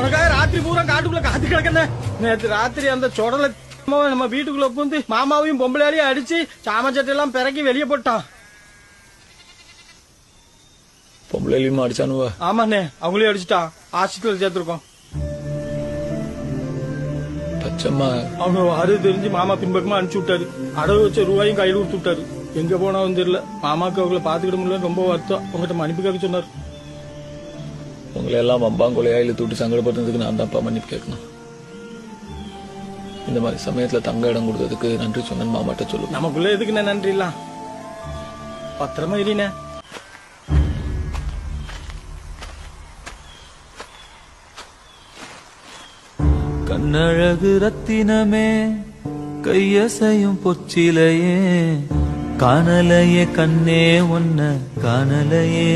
உனக்காக ராத்திரி பூரா காட்டுக்குள்ள காத்து கிடக்கண்ணே நேத்து ராத்திரி அந்த சொடல நம்ம வீட்டுக்குள்ள புந்து மாமாவையும் பொம்பளையாலையும் அடிச்சு சாமச்சட்டை எல்லாம் பிறக்கி வெளியே போட்டான். பொம்பளையிலுமா அடிச்சானுவா? ஆமாண்ணே அவங்களையும் அடிச்சுட்டான். ஆஸ்பத்திரியில் சேர்த்திருக்கோம். பச்சம்மா. அவங்க அது தெரிஞ்சு மாமா பின்பக்கமா அனுப்பிச்சு விட்டாரு. அடவு வச்ச ரூபாயும் கையில் கொடுத்து விட்டாரு. எங்க போனாவும் தெரியல. மாமாக்கு அவங்கள பாத்துக்கிட முடியல ரொம்ப வருத்தம். உங்ககிட்ட மன்னிப்பு கேட்க சொன்னார். உங்களை எல்லாம் அம்பாங்கொலையா இல்ல தூட்டு சங்கடப்படுறதுக்கு நான் தான்ப்பா மன்னிப்பு கேட்கணும். இந்த மாதிரி சமயத்துல தங்க இடம் கொடுத்ததுக்கு நன்றி சொன்னேன் மாமாட்ட சொல்லு. நமக்குள்ள எதுக்குண்ணே நன்றி இல்ல பத்திரமா இருண்ணே கண்ணழகு ரத்தினமே கையசையும் பொச்சிலையே காணலையே கண்ணே ஒன்ன காணலையே.